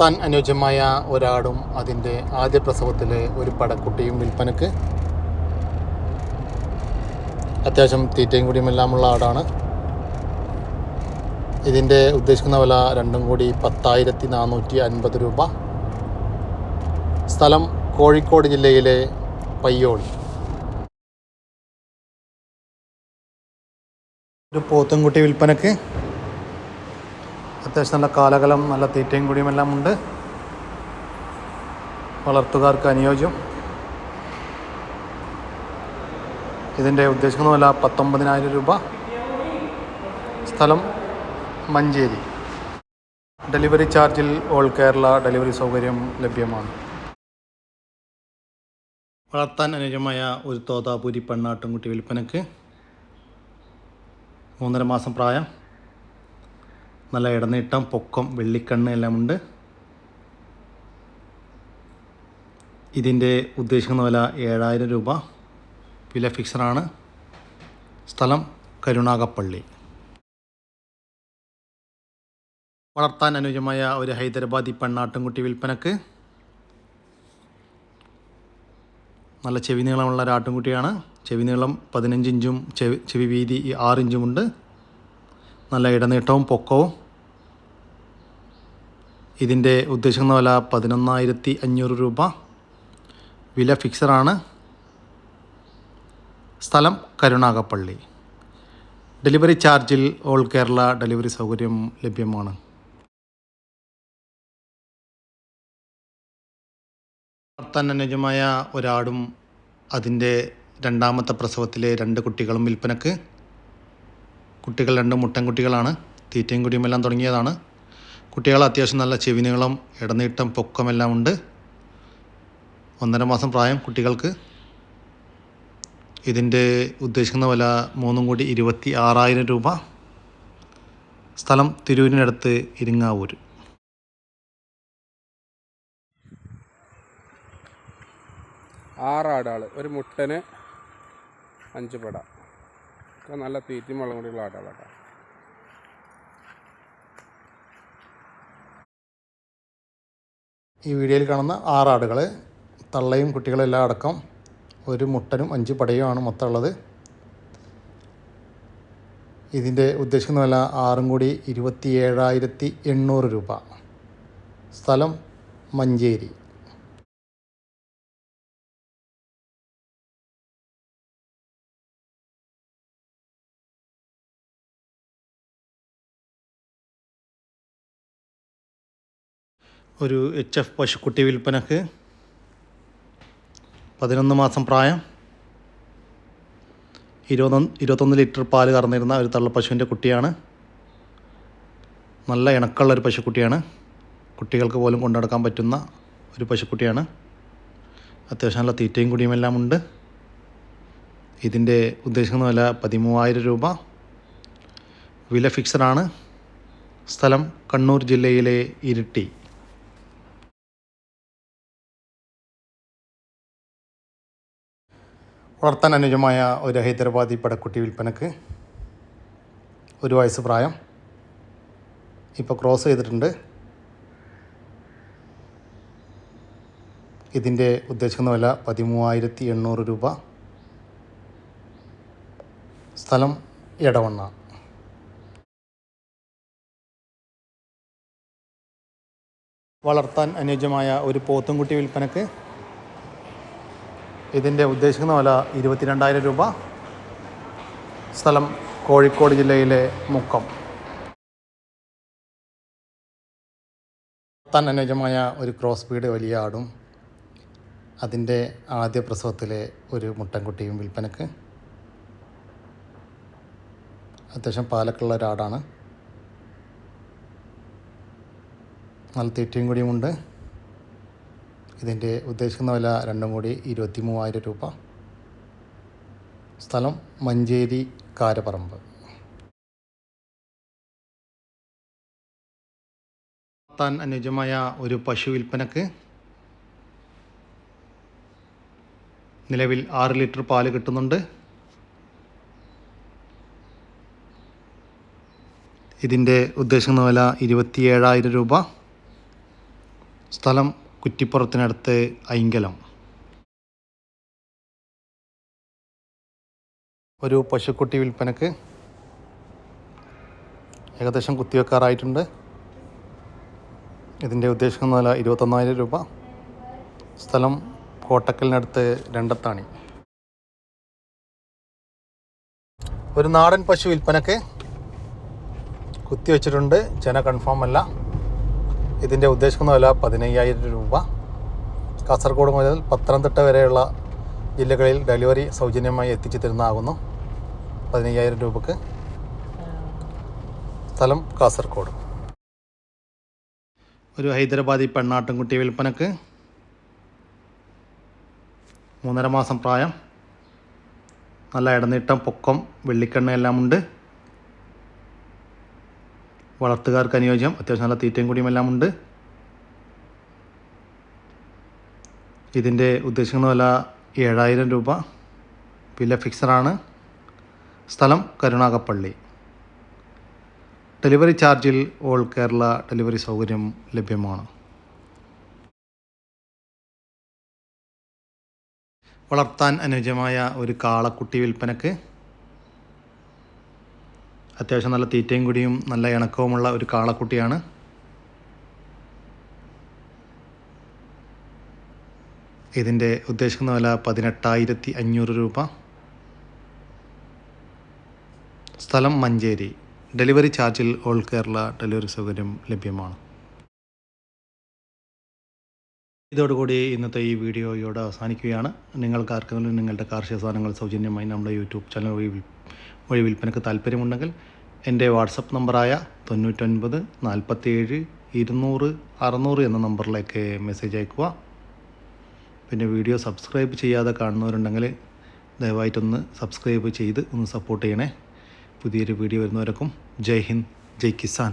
താൻ അനുയോജ്യമായ ഒരാടും അതിന്റെ ആദ്യ പ്രസവത്തിലെ ഒരു പടക്കുട്ടിയും വിൽപ്പനക്ക് അത്യാവശ്യം തീറ്റയും കൂടിയും ആടാണ്. ഇതിന്റെ ഉദ്ദേശിക്കുന്ന വില രണ്ടും കൂടി പത്തായിരത്തി നാനൂറ്റി അൻപത് രൂപ. സ്ഥലം കോഴിക്കോട് ജില്ലയിലെ പയ്യോളി ഒരു പോത്തുംകുട്ടി വിൽപ്പനക്ക് അത്യാവശ്യം നല്ല കാലകലം നല്ല തീറ്റയും കുടിയും എല്ലാം ഉണ്ട്. വളർത്തുകാർക്ക് അനുയോജ്യം. ഇതിന്റെ ഉദ്ദേശിക്കുന്നതല്ല പത്തൊമ്പതിനായിരം രൂപ സ്ഥലം മഞ്ചേരി. ഡെലിവറി ചാർജിൽ ഓൾ കേരള ഡെലിവറി സൗകര്യം ലഭ്യമാണ്. വളർത്താൻ അനുയോജ്യമായ ഒരു തോതാപൂരി പെണ്ണാട്ടുംകുട്ടി വിൽപ്പനക്ക് മൂന്നര മാസം പ്രായം. നല്ല ഇടനീട്ടം പൊക്കം വെള്ളിക്കണ്ണ് എല്ലാം ഉണ്ട്. ഇതിന്റെ ഉദ്ദേശിക്കുന്ന വില ഏഴായിരം രൂപ. വില ഫിക്സറാണ് സ്ഥലം കരുണാകപ്പള്ളി വളർത്താൻ അനുയോജ്യമായ ഒരു ഹൈദരാബാദി പെണ്ണാട്ടുംകുട്ടി വിൽപ്പനക്ക്. നല്ല ചെവി നീളമുള്ള ഒരു ആട്ടുംകുട്ടിയാണ് ചെവി നീളം പതിനഞ്ച് ഇഞ്ചും ചെവി ചെവി വീതി ആറ് ഇഞ്ചുമുണ്ട് നല്ല ഇടനീട്ടവും പൊക്കവും. ഇതിന്റെ ഉദ്ദേശിക്കുന്ന വില പതിനൊന്നായിരത്തി അഞ്ഞൂറ് രൂപ. വില ഫിക്സറാണ് സ്ഥലം കരുണാകപ്പള്ളി ഡെലിവറി ചാർജിൽ ഓൾ കേരള ഡെലിവറി സൗകര്യം ലഭ്യമാണ്. വളർത്താൻ അനുയോജ്യമായ ഒരാടും അതിന്റെ രണ്ടാമത്തെ പ്രസവത്തിലെ രണ്ട് കുട്ടികളും വിൽപ്പനക്ക് കുട്ടികൾ രണ്ട് മുട്ടൻകുട്ടികളാണ് തീറ്റയും കുടിയുമെല്ലാം തുടങ്ങിയതാണ്. കുട്ടികൾ അത്യാവശ്യം നല്ല ചെവിനുകളും ഇടനീട്ടം പൊക്കമെല്ലാം ഉണ്ട്. ഒന്നര മാസം പ്രായം കുട്ടികൾക്ക്. ഇതിന്റെ ഉദ്ദേശിക്കുന്ന വില മൂന്നും കൂടി ഇരുപത്തി ആറായിരം രൂപ. സ്ഥലം തിരൂരിനടുത്ത് ഇരിങ്ങാവൂർ. ആറാടാൾ ഒരു മുട്ടന് അഞ്ച് പട. ഒക്കെ നല്ല തീറ്റയും വെള്ളം കൂടിയുള്ള ആട്ടാ ഈ വീഡിയോയിൽ കാണുന്ന ആറാടുകൾ തള്ളയും കുട്ടികളും എല്ലാം അടക്കം ഒരു മുട്ടനും അഞ്ച് പടയുമാണ് മൊത്തം ഉള്ളത്. ഇതിന്റെ ഉദ്ദേശിക്കുന്ന വില ആറും കൂടി ഇരുപത്തി ഏഴായിരത്തി എണ്ണൂറ് രൂപ. സ്ഥലം മഞ്ചേരി. ഒരു എച്ച് എഫ് പശുക്കുട്ടി വിൽപ്പനക്ക് പതിനൊന്ന് മാസം പ്രായം. ഇരുപത്തൊന്ന് ഇരുപത്തൊന്ന് ലിറ്റർ പാൽ കറന്നിരുന്ന ഒരു തള്ളപ്പശുവിന്റെ കുട്ടിയാണ്. നല്ല ഇണക്കമുള്ള ഒരു പശുക്കുട്ടിയാണ്. കുട്ടികൾക്ക് പോലും കൊണ്ടുനടക്കാൻ പറ്റുന്ന ഒരു പശുക്കുട്ടിയാണ്. അത്യാവശ്യം നല്ല തീറ്റയും കുടിയുമെല്ലാം ഉണ്ട്. ഇതിന്റെ ഉദ്ദേശിക്കുന്ന വില പതിമൂവായിരം രൂപ. വില ഫിക്സഡാണ് സ്ഥലം കണ്ണൂർ ജില്ലയിലെ ഇരിട്ടി. വളർത്താൻ അനുജമായ ഒരു ഹൈദരാബാദി പടക്കുട്ടി വിൽപ്പനക്ക് ഒരു വയസ്സ് പ്രായം. ഇപ്പോൾ ക്രോസ് ചെയ്തിട്ടുണ്ട്. ഇതിന്റെ ഉദ്ദേശിക്കുന്ന വില പതിമൂവായിരത്തി എണ്ണൂറ് രൂപ. സ്ഥലം എടവണ്ണ. വളർത്താൻ അനുയോജ്യമായ ഒരു പോത്തുംകുട്ടി വിൽപ്പനക്ക് ഇതിന്റെ ഉദ്ദേശിക്കുന്ന വില ഇരുപത്തിരണ്ടായിരം രൂപ. സ്ഥലം കോഴിക്കോട് ജില്ലയിലെ മുക്കം. താൻ അനുയോജ്യമായ ഒരു ക്രോസ് ബീഡ് വലിയ ആടും അതിന്റെ ആദ്യ പ്രസവത്തിലെ ഒരു മുട്ടൻകുട്ടിയും വിൽപ്പനക്ക്. അത്യാവശ്യം പാലക്കുള്ള ഒരാടാണ്. നല്ല തീറ്റയും കൂടിയുമുണ്ട്. ഇതിന്റെ ഉദ്ദേശിക്കുന്ന വില രണ്ടും കൂടി ഇരുപത്തി മൂവായിരം രൂപ. സ്ഥലം മഞ്ചേരി കാരപ്പറമ്പ്. താൻ അനുയോജ്യമായ ഒരു പശു വിൽപ്പനക്ക് നിലവിൽ ആറ് ലിറ്റർ പാൽ കിട്ടുന്നുണ്ട്. ഇതിന്റെ ഉദ്ദേശിക്കുന്ന വില ഇരുപത്തി ഏഴായിരം രൂപ. സ്ഥലം കുറ്റിപ്പുറത്തിനടുത്ത് ഐങ്കലം ഒരു പശുക്കുട്ടി വിൽപ്പനക്ക് ഏകദേശം കുത്തിവെക്കാറായിട്ടുണ്ട്. ഇതിന്റെ ഉദ്ദേശം എന്ന് പറഞ്ഞാൽ ഇരുപത്തൊന്നായിരം രൂപ. സ്ഥലം കോട്ടക്കലിനടുത്ത് രണ്ടത്താണി. ഒരു നാടൻ പശു വിൽപ്പനക്ക് കുത്തിവെച്ചിട്ടുണ്ട്. ജന കൺഫേം അല്ല. ഇതിന്റെ ഉദ്ദേശിക്കുന്ന വില പതിനയ്യായിരം രൂപ. കാസർഗോഡ് മുതൽ പത്തനംതിട്ട വരെയുള്ള ജില്ലകളിൽ ഡെലിവറി സൗജന്യമായി എത്തിച്ചു തരുന്നതാകുന്നു പതിനയ്യായിരം രൂപക്ക്. സ്ഥലം കാസർഗോഡ്. ഒരു ഹൈദരാബാദി പെണ്ണാട്ടുംകുട്ടി വിൽപ്പനക്ക്. മൂന്നര മാസം പ്രായം. നല്ല ഇടനീട്ടം പൊക്കം വെള്ളിക്കണ്ണ എല്ലാം ഉണ്ട്. വളർത്തുകാർക്ക് അനുയോജ്യം. അത്യാവശ്യം നല്ല തീറ്റയും കൂടിയും എല്ലാം ഉണ്ട്. ഇതിന്റെ ഉദ്ദേശിക്കുന്ന വില ഏഴായിരം രൂപ. വില ഫിക്സറാണ് സ്ഥലം കരുണാകപ്പള്ളി. ഡെലിവറി ചാർജിൽ ഓൾ കേരള ഡെലിവറി സൗകര്യം ലഭ്യമാണ്. വളർത്താൻ അനുയോജ്യമായ ഒരു കാളക്കുട്ടി വിൽപ്പനക്ക് അത്യാവശ്യം നല്ല തീറ്റയും കുടിയും നല്ല ഇണക്കവുമുള്ള ഒരു കാളക്കുട്ടിയാണ്. ഇതിന്റെ ഉദ്ദേശിക്കുന്ന വില പതിനെട്ടായിരത്തി അഞ്ഞൂറ് രൂപ. സ്ഥലം മഞ്ചേരി. ഡെലിവറി ചാർജിൽ ഓൾ കേരള ഡെലിവറി സൗകര്യം ലഭ്യമാണ്. ഇതോടുകൂടി ഇന്നത്തെ ഈ വീഡിയോയോട് അവസാനിക്കുകയാണ്. നിങ്ങൾക്ക് ആർക്കെങ്കിലും നിങ്ങളുടെ കാർഷിക സാധനങ്ങൾ സൗജന്യമായി നമ്മുടെ യൂട്യൂബ് ചാനൽ വഴി വഴി വിൽപ്പനക്ക് താല്പര്യമുണ്ടെങ്കിൽ എന്റെ വാട്സപ്പ് നമ്പറായ തൊണ്ണൂറ്റൊൻപത് നാൽപ്പത്തേഴ് ഇരുന്നൂറ് അറുന്നൂറ് എന്ന നമ്പറിലേക്ക് മെസ്സേജ് അയക്കുക. പിന്നെ വീഡിയോ സബ്സ്ക്രൈബ് ചെയ്യാതെ കാണുന്നവരുണ്ടെങ്കിൽ ദയവായിട്ടൊന്ന് സബ്സ്ക്രൈബ് ചെയ്ത് ഒന്ന് സപ്പോർട്ട് ചെയ്യണേ. പുതിയൊരു വീഡിയോ വരുന്നവരക്കും ജയ് ഹിന്ദ് ജയ് കിസാൻ.